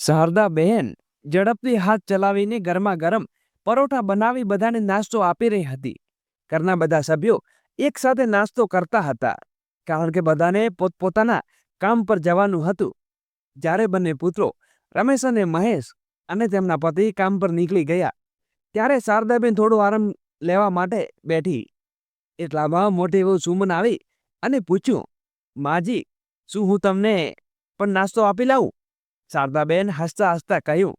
શારદા બહેન ઝડપથી હાથ ચલાવીને ગરમા ગરમ પરોઠા બનાવી બધાને નાસ્તો આપી રહી હતી. ઘરના બધા સભ્યો એક સાથે નાસ્તો કરતા હતા, કારણ કે બધાને પોતપોતાના કામ પર જવાનું હતું. જ્યારે બંને પુત્રો રમેશ અને મહેશ અને તેમના પતિ કામ પર નીકળી ગયા, ત્યારે શારદાબેન થોડો આરામ લેવા માટે બેઠી. એટલામાં મોટી એવું સુમન આવી અને પૂછ્યું, માજી, શું હું તમને પણ નાસ્તો આપી લાવું? શારદાબેન હસતા હસતા કહ્યું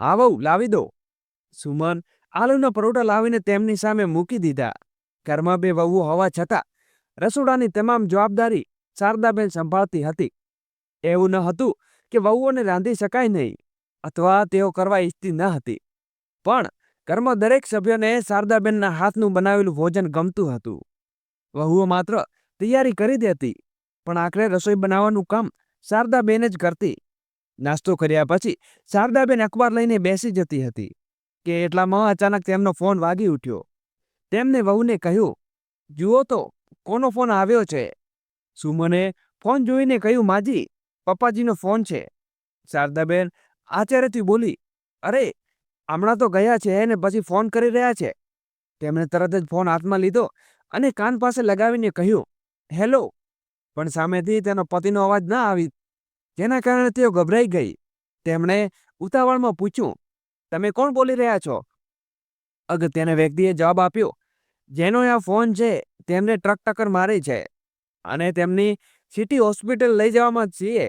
હા વહુ લાવી દો. સુમન આલુના પરોટા લાવીને તેમની સામે મૂકી દીધા. ઘરમાં બે વહુ હોવા છતાં રસોડાની તમામ જવાબદારી શારદાબેન સંભાળતી હતી. એવું ન હતું કે વહુઓને રાંધી શકાય નહીં અથવા તેઓ કરવા ઈચ્છતી ન હતી. પણ ઘરમાં દરેક સભ્યને શારદાબેનના હાથનું બનાવેલું ભોજન ગમતું હતું. વહુઓ માત્ર તૈયારી કરી દેતી, પણ આખરે રસોઈ બનાવવાનું કામ શારદાબેન જ કરતી. નાસ્તો કર્યા પછી શારદાબેન અખબાર લઈને બેસી જતી હતી કે એટલામાં અચાનક તેમનો ફોન વાગી ઉઠ્યો. તેમને વહુને કહ્યું, જુઓ તો, કોનો ફોન આવ્યો છે? સુમને ફોન જોઈને કહ્યું, માજી, પપ્પાજીનો ફોન છે. શારદાબેન આચાર્યથી બોલી, અરે, હમણાં તો ગયા છે ને પછી ફોન કરી રહ્યા છે. તેમણે તરત જ ફોન હાથમાં લીધો અને કાન પાસે લગાવીને કહ્યું, હેલો. પણ સામેથી તેનો પતિનો અવાજ ના આવી જેના કારણે તેઓ ગભરાઈ ગઈ. તેમણે ઉતાવળમાં પૂછ્યું, તમે કોણ બોલી રહ્યા છો? અગત્યના વ્યક્તિએ જવાબ આપ્યો, જેનો આ ફોન છે, તેમને ટ્રક ટક્કર મારી છે અને તેમની સિટી હોસ્પિટલ લઈ જવામાં છીએ.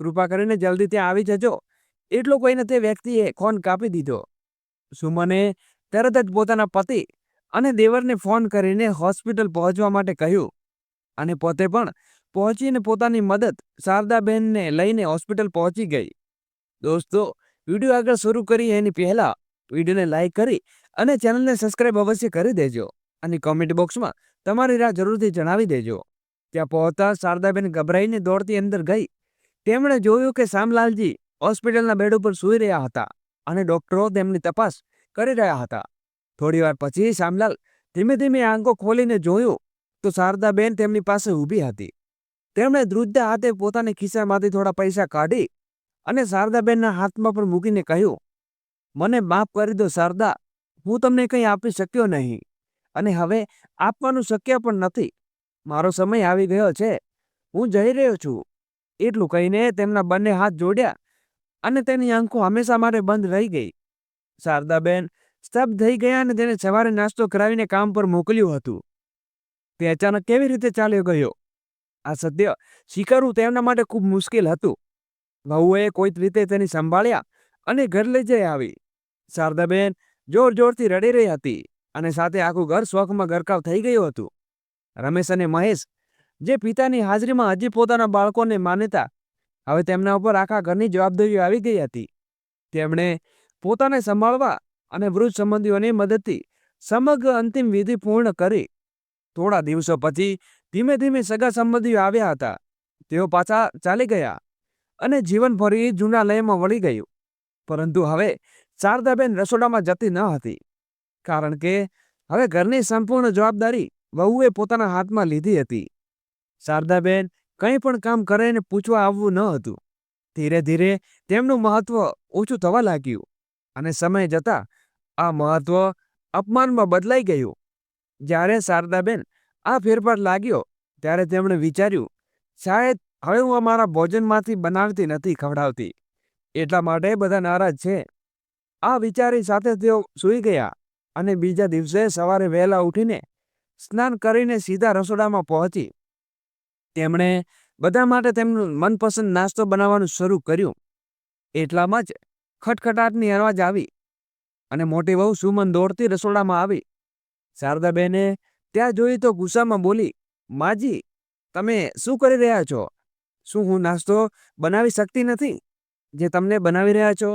કૃપા કરીને જલ્દી ત્યાં આવી જજો. એટલું કહીને તે વ્યક્તિએ ફોન કાપી દીધો. સુમને તરત જ પોતાના પતિ અને દેવરને ફોન કરીને હોસ્પિટલ પહોંચવા માટે કહ્યું અને પોતે પણ પહોંચીને પોતાની મદદ શારદાબેનને લઈને હોસ્પિટલ પહોંચી ગઈ. દોસ્તો, વીડિયો આગળ શરૂ કરી એની પહેલા વિડીયોને લાઈક કરી અને ચેનલને સબસ્ક્રાઇબ અવશ્ય કરી દેજો અને કોમેન્ટ બોક્સમાં તમારી રાહ જરૂરથી જણાવી દેજો. ત્યાં પહોંચતા શારદાબેન ગભરાઈને દોડતી અંદર ગઈ. તેમણે જોયું કે શામલાલજી હોસ્પિટલના બેડ ઉપર સૂઈ રહ્યા હતા અને ડોક્ટરો તેમની તપાસ કરી રહ્યા હતા. થોડીવાર પછી શામલાલ ધીમે ધીમે આંખો ખોલીને જોયું તો શારદાબેન તેમની પાસે ઊભી હતી. તેમણે ધ્રુજતા હાથે પોતાની ખિસ્સામાંથી થોડા પૈસા કાઢી અને શારદાબેનના હાથમાં પણ મૂકીને કહ્યું, મને માફ કરી દો શારદા, હું તમને કંઈ આપી શક્યો નહીં અને હવે આપવાનું શક્ય પણ નથી. મારો સમય આવી ગયો છે. હું જઈ રહ્યો છું. એટલું કહીને તેમના બંને હાથ જોડ્યા અને તેની આંખો હંમેશા માટે બંધ રહી ગઈ. શારદાબેન સ્તબ્ધ થઈ ગયા અને તેને સવારે નાસ્તો કરાવીને કામ પર મોકલ્યું હતું. તે અચાનક કેવી રીતે ચાલ્યો ગયો? આ સત્ય સ્વીકારવું તેમના માટે ખૂબ મુશ્કેલ હતું. વહુએ કોઈક રીતે તેની સંભાળ્યા અને ઘર લઈ જઈ આવી. શારદાબેન જોર જોરથી રડી રહી હતી અને સાથે આખું ઘર શોખમાં ગરકાવ થઈ ગયું હતું. રમેશ અને મહેશ, જે પિતાની હાજરીમાં હજી પોતાના બાળકોને માન્યતા, હવે તેમના ઉપર આખા ઘરની જવાબદારીઓ આવી ગઈ હતી. તેમણે પોતાને સંભાળવા અને વૃદ્ધ સંબંધીઓની મદદથી સમગ્ર અંતિમ વિધિ પૂર્ણ કરી. થોડા દિવસો પછી ધીમે ધીમે સગા સંબંધીઓ આવ્યા હતા. તેઓ પાછા ચાલી ગયા અને જીવન ફરી જૂના લયમાં વળી ગયું. પરંતુ હવે શારદાબેન રસોડામાં જતી ન હતી. કારણ કે હવે ઘરની સંપૂર્ણ જવાબદારી વહુએ પોતાના હાથમાં લીધી હતી. શારદાબેન કંઈ પણ કામ કરે ને પૂછવા આવવું ન હતું. ધીરે ધીરે તેમનું મહત્વ ઓછું થવા લાગ્યું અને સમય જતાં આ મહત્વ અપમાનમાં બદલાઈ ગયું. જ્યારે શારદાબેન આ ફેરફાર લાગ્યો ત્યારે તેમણે વિચાર્યું શાયદ હવે હું અમારા ભોજનમાંથી બનાવતી નથી ખવડાવતી. એટલા માટે બધા નારાજ છે. આ વિચારી સાથે તેઓ સૂઈ ગયા અને બીજા દિવસે સવારે વહેલા ઉઠીને સ્નાન કરીને સીધા રસોડામાં પહોંચી. તેમણે બધા માટે તેમનું મનપસંદ નાસ્તો બનાવવાનું શરૂ કર્યું. એટલામાં જ ખટખટાટની અવાજ આવી અને મોટી વહુ સુમન દોડતી રસોડામાં આવી. શારદાબેને ત્યાં જોઈ તો ગુસ્સામાં બોલી, માજી, તમે શું કરી રહ્યા છો? શું હું નાસ્તો બનાવી શકતી નથી? જે તમને બનાવી રહ્યા છો?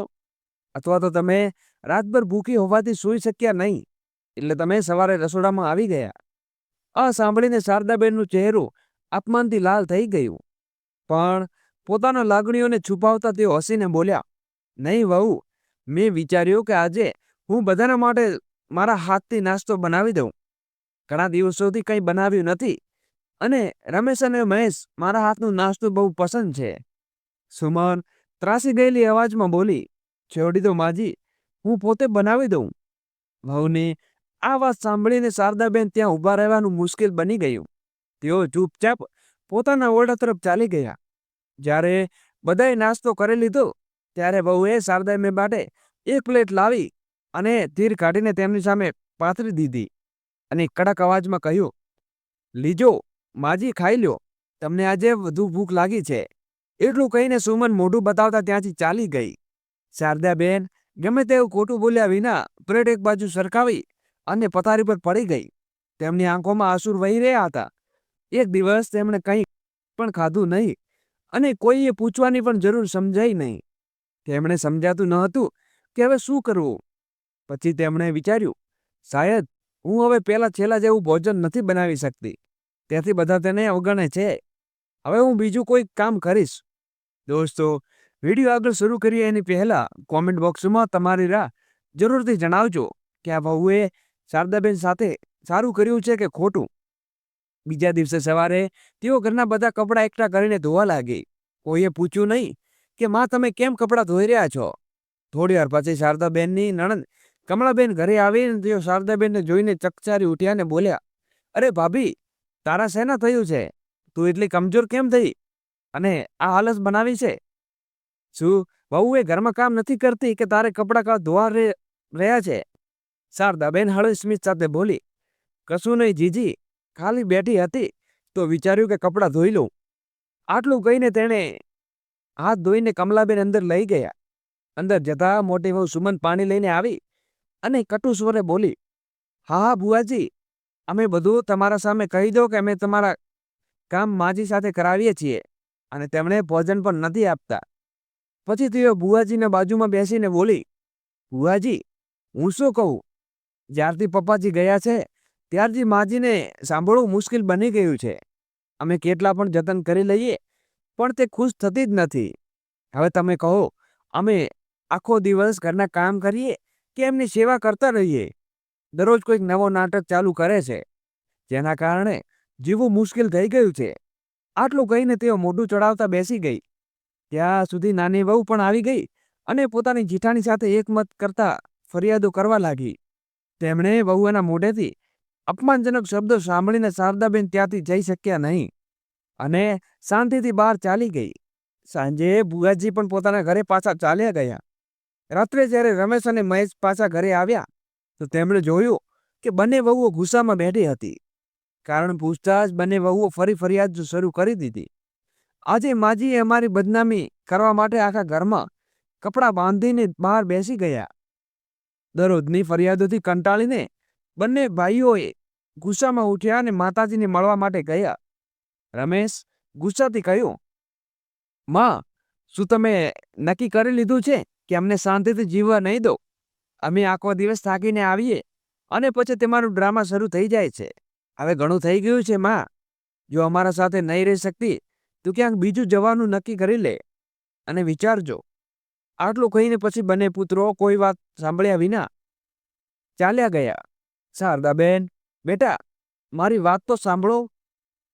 અથવા તો તમે રાતભર ભૂખી હોવાથી સૂઈ શક્યા નહીં, એટલે તમે સવારે રસોડામાં આવી ગયા. આ સાંભળીને શારદાબેનનું ચહેરું અપમાનથી લાલ થઈ ગયું. પણ પોતાના લાગણીઓને છુપાવતા તેઓ હસીને બોલ્યા, નહીં વહુ, મેં વિચાર્યું કે આજે હું બધાના માટે મારા હાથથી નાસ્તો બનાવી દઉં. ઘણા દિવસોથી કંઈ બનાવ્યું નથી. અને રમેશ અને મહેશ મારા હાથનું નાસ્તો બહુ પસંદ છે. સુમન, ત્રાસી ગયેલી અવાજમાં બોલી છેવડી તો માજી, હું પોતે બનાવી દઉં. વહુની આ વાત સાંભળીને શારદાબેન ત્યાં ઊભા રહેવાનું મુશ્કેલ બની ગયું. તેઓ ચૂપચાપ પોતાના ઓરડા તરફ ચાલી ગયા. જ્યારે બધાએ નાસ્તો કરી લીધો, ત્યારે વહુએ શારદાબેન માટે એક પ્લેટ લાવી અને તીર કાઢીને તેમની સામે પાથરી દીધી. અને કડક અવાજમાં કહ્યું, લીજો, માજી ખાઈ લ્યો. તમને આજે વધુ ભૂખ લાગી છે. એટલું કહીને સુમન મોઢું બતાવતા ત્યાંથી ચાલી ગઈ. શારદાબેન ગમે તેવું ખોટું બોલ્યા વિના પ્લેટ એક બાજુ સરકાવી અને પથારી પર પડી ગઈ. તેમની આંખોમાં આંસુર વહી રહ્યા હતા. એક દિવસ તેમણે કંઈ પણ ખાધું નહીં અને કોઈએ પૂછવાની પણ જરૂર સમજાઈ નહીં. તેમણે સમજાતું ન હતું કે હવે શું કરવું. પછી તેમણે વિચાર્યું, શાયદ હું હવે પહેલાં છેલ્લા જેવું ભોજન નથી બનાવી શકતી. તેથી બધા તેને અવગણે છે. હવે હું બીજું કોઈ કામ કરીશ. દોસ્તો, વીડિયો આગળ શરૂ કરીએ એની પહેલા કોમેન્ટ બોક્સમાં તમારી રાહ જરૂરથી જણાવજો કે આ વહુએ શારદાબેન સાથે સારું કર્યું છે કે ખોટું? બીજા દિવસે સવારે તેઓ ઘરના બધા કપડાં એકઠા કરીને ધોવા લાગી. કોઈએ પૂછ્યું નહીં કે, માં, તમે કેમ કપડાં ધોઈ રહ્યા છો? થોડી વાર પછી શારદાબેનની નણંદ કમળાબેન ઘરે આવીને તેઓ શારદાબેનને જોઈને ચકચારી ઉઠ્યા ને બોલ્યા, અરે ભાભી, તારા શેના થયું છે? તું એટલી કમજોર કેમ થઈ? અને આ હાલત બનાવી છે? શું? વહુ એ ઘરમાં કામ નથી કરતી કે તારે કપડાં ધોવા રહ્યા છે? શારદાબેન હળવી સ્મિત સાથે બોલી, કશું નહીં જીજી, ખાલી બેઠી હતી તો વિચાર્યું કે કપડાં ધોઈ લઉં. આટલું કહીને તેણે હાથ ધોઈને કમલાબેન અંદર લઈ ગયા. અંદર જતા મોટી વહુ સુમન પાણી લઈને આવી અને કટુ સ્વરે બોલી, હા હા, ભુવાજી, અમે બધું તમારા સામે કહી દો કે અમે તમારા કામ માજી સાથે કરાવીએ છીએ અને તેમણે ભોજન પણ નથી આપતા. પછી તેઓ બુઆજીના બાજુમાં બેસીને બોલી, ભુવાજી, હું શું કહું? જ્યારથી પપ્પાજી ગયા છે, ત્યારથી માજીને સાંભળવું મુશ્કેલ બની ગયું છે. અમે કેટલા પણ જતન કરી લઈએ, પણ તે ખુશ થતી જ નથી. હવે તમે કહો, અમે આખો દિવસ ઘરના કામ કરીએ કે એમની સેવા કરતા રહીએ. દરરોજ કોઈક નવો નાટક ચાલુ કરે છે. જેના કારણે જીવવું મુશ્કેલ થઈ ગયું છે. આટલું કહીને તેઓ મોઢું ચડાવતા બેસી ગઈ. ત્યાં સુધી નાની વહુ પણ આવી ગઈ અને પોતાની જીઠાણી સાથે એકમત કરતા ફરિયાદો કરવા લાગી. તેમણે વહુના મોઢેથી અપમાનજનક શબ્દો સાંભળીને શારદાબેન ત્યાંથી જઈ શક્યા નહીં. અને શાંતિથી બહાર ચાલી ગઈ. સાંજે બુઆજી પણ પોતાના ઘરે પાછા ચાલ્યા ગયા. રાત્રે જ્યારે રમેશ અને મહેશ પાછા ઘરે આવ્યા, તો તેમણે જોયું કે બંને વહુઓ ગુસ્સામાં બેઠી હતી. કારણ પૂછતા જ બંને વહુઓ ફરી ફરિયાદ શરૂ કરી દીધી. આજે માજીએ અમારી બદનામી કરવા માટે આખા ઘરમાં કપડાં બાંધીને બહાર બેસી ગયા. દરરોજની ફરિયાદોથી કંટાળીને બંને ભાઈઓએ ગુસ્સામાં ઉઠ્યા અને માતાજીને મળવા માટે ગયા. રમેશ ગુસ્સાથી કહ્યું, માં, શું તમે નક્કી કરી લીધું છે? કે અમને શાંતિથી જીવવા નહીં દો. અમે આખો દિવસ થાકીને આવીએ અને પછી તમારું ડ્રામા શરૂ થઈ જાય છે. હવે ઘણું થઈ ગયું છે, માં. જો અમારા સાથે નહીં રહી શકતી, તો ક્યાંક બીજું જવાનું નક્કી કરી લે અને વિચારજો. આટલું કહીને પછી બંને પુત્રો કોઈ વાત સાંભળ્યા વિના ચાલ્યા ગયા. શારદાબેન બેટા, મારી વાત તો સાંભળો.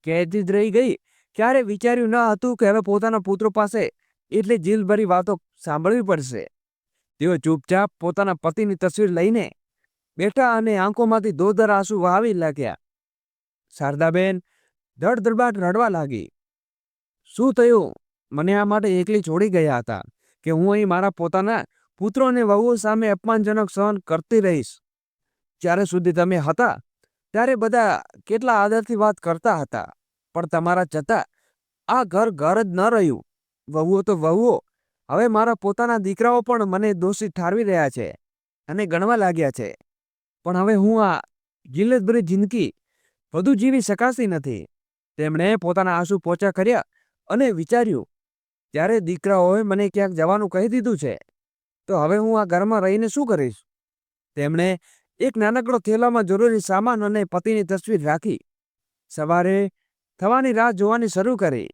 કહેતી જ રહી ગઈ. ક્યારે વિચાર્યું ન હતું કે હવે પોતાના પુત્રો પાસે એટલી જીલભરી વાતો સાંભળવી પડશે. તેઓ ચૂપચાપ પોતાના પતિની તસવીર લઈને બેઠા અને આંખોમાંથી દોધર આંસુ વહાવી લાગ્યા. શારદાબેન ધડધડાટ રડવા લાગી. શું થયું? મને આ માટે એકલી છોડી ગયા હતા કે હું અહીં મારા પોતાના પુત્રો અને વહુઓ સામે અપમાનજનક સહન કરતી રહીશ. જ્યારે સુધી તમે હતા, ત્યારે બધા કેટલા આદરથી વાત કરતા હતા, પણ તમારા જતા આ ઘર ઘર જ ન રહ્યું. વહુઓ તો વહુઓ. હવે મારા પોતાના દીકરાઓ પણ મને દોષી ઠારવી રહ્યા છે અને ગણવા લાગ્યા છે. પણ હવે હું આ ગિલ્લતભરી જિંદગી વધુ જીવી શકાતી નથી. તેમણે પોતાના આંસુ પોચા કર્યા અને વિચાર્યું, ત્યારે દીકરાઓએ મને ક્યાંક જવાનું કહી દીધું છે. તો હવે હું આ ઘરમાં રહીને શું કરીશ? તેમણે એક નાનકડો થેલામાં જરૂરી સામાન અને પતિની તસવીર રાખી. સવારે થવાની રાહ જોવાની શરૂ કરી.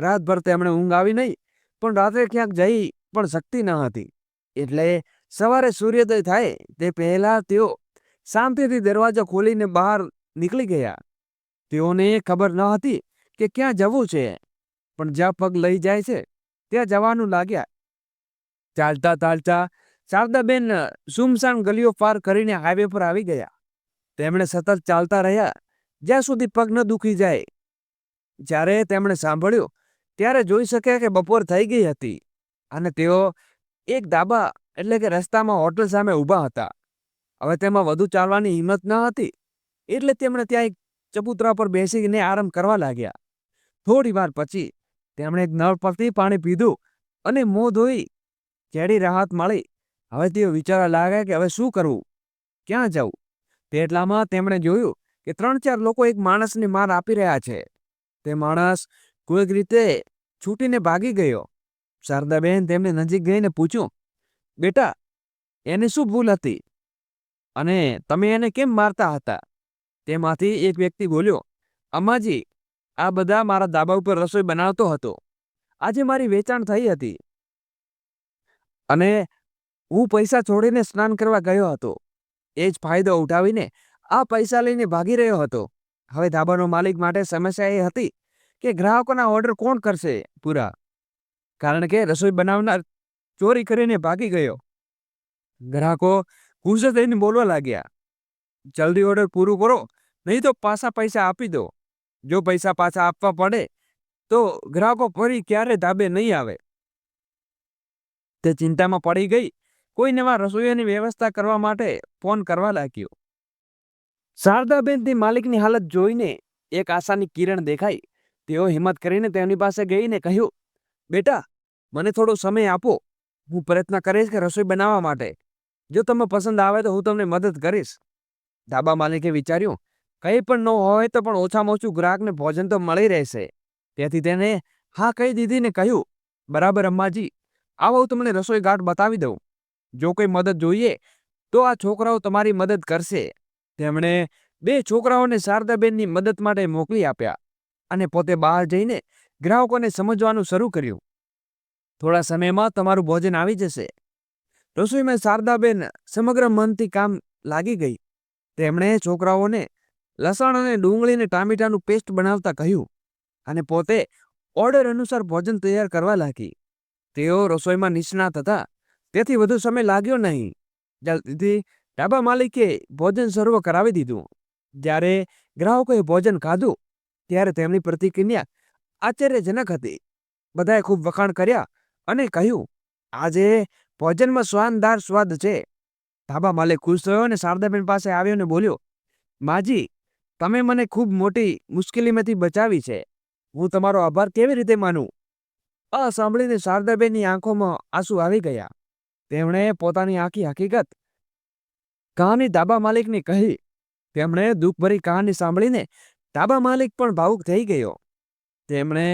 રાતભર તેમણે ઊંઘ આવી નહીં, પણ રાત્રે ક્યાંક જઈ પણ શક્તિ ન હતી. એટલે સવારે સૂર્યોદય થાય તે પહેલા તેઓ શાંતિથી દરવાજો ખોલીને બહાર નીકળી ગયા. તેઓને ખબર ન હતી કે ક્યાં જવું છે, પણ જ્યાં પગ લઈ જાય છે, ત્યાં જવાનું લાગ્યા. ચાલતા ચાલતા શારદાબેન સુમસાન ગલીઓ પાર કરીને હાઈવે પર આવી ગયા. તેમણે સતત ચાલતા રહ્યા, જ્યાં સુધી પગ ન દુખી જાય. જ્યારે તેમણે સાંભળ્યું ત્યારે જોઈ શક્યા કે બપોર થઈ ગઈ હતી અને તેઓ એક ધાબા, એટલે કે રસ્તામાં હોટલ સામે ઊભા હતા. હવે તેમાં વધુ ચાલવાની હિંમત ન હતી, એટલે તેમણે ત્યાં એક ચબૂતરા પર બેસીને આરામ કરવા લાગ્યા. થોડી વાર પછી તેમણે એક નળ પરથી પાણી પીધું અને મોં ધોઈ કેડી રાહત મળી. હવે તેઓ વિચારવા લાગ્યા કે હવે શું કરવું? ક્યાં જવું? તેટલામાં તેમણે જોયું કે ત્રણ ચાર લોકો એક માણસને માર આપી રહ્યા છે. તે માણસ કોઈક રીતે છૂટીને ભાગી ગયો. શારદાબેન તેમને નજીક ગઈને પૂછ્યું, બેટા, એને શું ભૂલ હતી? અને તમે એને કેમ મારતા હતા? તેમાંથી એક વ્યક્તિ બોલ્યો અમ્માજી આ બધા મારા ધાબા ઉપર રસોઈ બનાવતો હતો. આજે મારી વેચાણ થઈ હતી. અને હું પૈસા છોડીને સ્નાન કરવા ગયો હતો. એ જ ફાયદો ઉઠાવીને આ પૈસા લઈને ભાગી રહ્યો હતો. હવે ધાબાનો માલિક માટે સમસ્યા એ હતી કે ગ્રાહકોના ઓર્ડર કોણ કરશે પૂરા? કારણ કે રસોઈ બનાવનાર ચોરી કરીને ભાગી ગયો. ગ્રાહકો ગુસ્સે થઈને બોલવા લાગ્યા. જલ્દી ઓર્ડર પૂરું કરો, નહીં તો પાછા પૈસા આપી દો. જો પૈસા પાછા આપવા પડે, તો ગ્રાહકો ફરી ક્યારે ધાબે નહીં આવે? તે ચિંતામાં પડી ગઈ. કોઈ નવા રસોઈયાની વ્યવસ્થા કરવા માટે ફોન કરવા લાગ્યો. શારદાબેન તે માલિકની હાલત જોઈને એક આશાની કિરણ દેખાઈ. તેઓ હિંમત કરીને તેની પાસે ગઈને કહ્યું, બેટા, મને થોડો સમય આપો. હું પ્રયત્ન કરીશ કે રસોઈ બનાવવા માટે. જો તમે પસંદ આવે તો હું તમને મદદ કરીશ. ધાબા માલિકે વિચાર્યું, કંઈ પણ ન હોય તો પણ ઓછામાં ઓછું ગ્રાહકને ભોજન તો મળી રહેશે. તેથી તેને, હા, કહી દીધી ને કહ્યું, બરાબર અમ્માજી આવો, હું તમને રસોઈ ઘાટ બતાવી દઉં. જો કોઈ મદદ જોઈએ, તો આ છોકરાઓ તમારી મદદ કરશે. તેમણે બે છોકરાઓને શારદાબેનની મદદ માટે મોકલી આપ્યા. અને પોતે બહાર જઈને ગ્રાહકોને સમજવાનું શરૂ કર્યું. થોડા સમયમાં તમારું ભોજન આવી જશે. રસોઈમાં શારદાબેન સમગ્ર મનથી કામ લાગી ગઈ. તેમણે છોકરાઓને લસણ અને ડુંગળીને ટામેટાનું પેસ્ટ બનાવતા કહ્યું અને પોતે ઓર્ડર અનુસાર ભોજન તૈયાર કરવા લાગી. તેઓ રસોઈમાં નિષ્ણાત હતા. તેથી વધુ સમય લાગ્યો નહીં. જલ્દીથી ડાબા માલિકે ભોજન સર્વ કરાવી દીધું. જ્યારે ગ્રાહકોએ ભોજન ખાધું ત્યારે તેમની પ્રતિક્રિયા આશ્ચર્યજનક હતી. બધાએ ખૂબ વખાણ કર્યા અને કહ્યું, આજે ભોજનમાં શાનદાર સ્વાદ છે. ધાબા માલિક ખુશ થયો અને શારદાબેન પાસે આવ્યો અને બોલ્યો, માજી, તમે મને ખૂબ મોટી મુશ્કેલીમાંથી બચાવી છે. હું તમારો આભાર કેવી રીતે માનું? આ સાંભળીને શારદાબેનની આંખોમાં આંસુ આવી ગયા. તેમણે પોતાની આખી હકીકત કહાની ધાબા માલિકને કહી, તેમણે દુઃખભરી કહાની સાંભળીને ધાબા માલિક પણ ભાવુક થઈ ગયો. તેમણે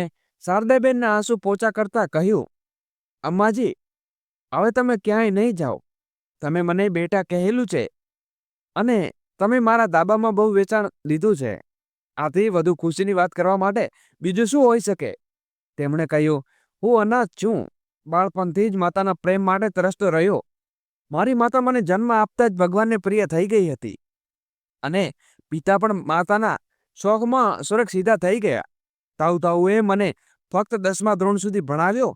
શારદાબેનના આંસુ પોચા કરતા કહ્યું, અમ્માજી, હવે તમે ક્યાંય નહીં જાઓ. તમે મને બેટા કહેલું છે અને તમે મારા ધાબામાં બહુ વેચાણ લીધું છે. આથી વધુ ખુશીની વાત કરવા માટે બીજું શું હોઈ શકે? તેમણે કહ્યું, હું અનાથ છું. બાળપણથી જ માતાના પ્રેમ માટે તરસતો રહ્યો. મારી માતા મને જન્મ આપતા જ ભગવાનને પ્રિય થઈ ગઈ હતી. અને પિતા પણ માતાના શોખમાં સુરક્ષિતા થઈ ગયા. તાઉ તાઉએ મને ફક્ત દસમા ધોરણ સુધી ભણાવ્યો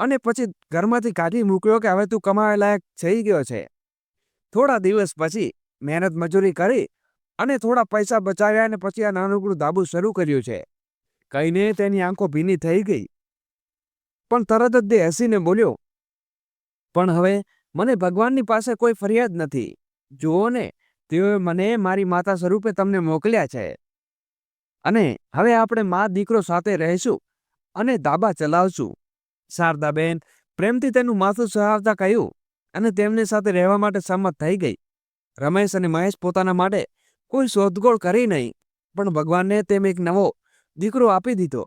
અને પછી ઘરમાંથી કાઢી મૂક્યો કે હવે તું કમાવા લાયક થઈ ગયો છે. થોડા દિવસ પછી મહેનત મજૂરી કરી અને થોડા પૈસા બચાવ્યા અને પછી આ નાનકડું ધાબુ શરૂ કર્યું છે. કહીને તેની આંખો ભીની થઈ ગઈ. પણ તરત જ તે હસીને બોલ્યો, પણ હવે મને ભગવાનની પાસે કોઈ ફરિયાદ નથી. જુઓ ને, તેઓએ મને મારી માતા સ્વરૂપે તમને મોકલ્યા છે. અને હવે આપણે મા દીકરો સાથે રહીશું અને દાબા ચલાવશું. શારદાબેન, પ્રેમથી તેનું માથું સહાવતા કહ્યું અને તેમની સાથે રહેવા માટે સંમત થઈ ગઈ. રમેશ અને મહેશ પોતાના માટે કોઈ શોધખોળ કરી નહીં, પણ ભગવાનને તેમ એક નવો દીકરો આપી દીધો.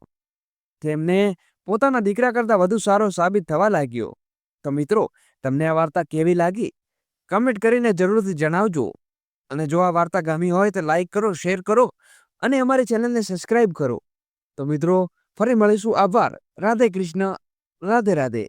તેમને પોતાના દીકરા કરતાં વધુ સારો સાબિત થવા લાગ્યો. તો મિત્રો, તમને આ વાર્તા કેવી લાગી? કમેન્ટ કરીને જરૂરથી જણાવજો. અને જો આ વાર્તા ગમી હોય તો લાઈક કરો, શેર કરો અને અમારી ચેનલને સબસ્ક્રાઈબ કરો. તો મિત્રો ફરી મળીશું. આભાર. રાધે કૃષ્ણ. રાધે રાધે.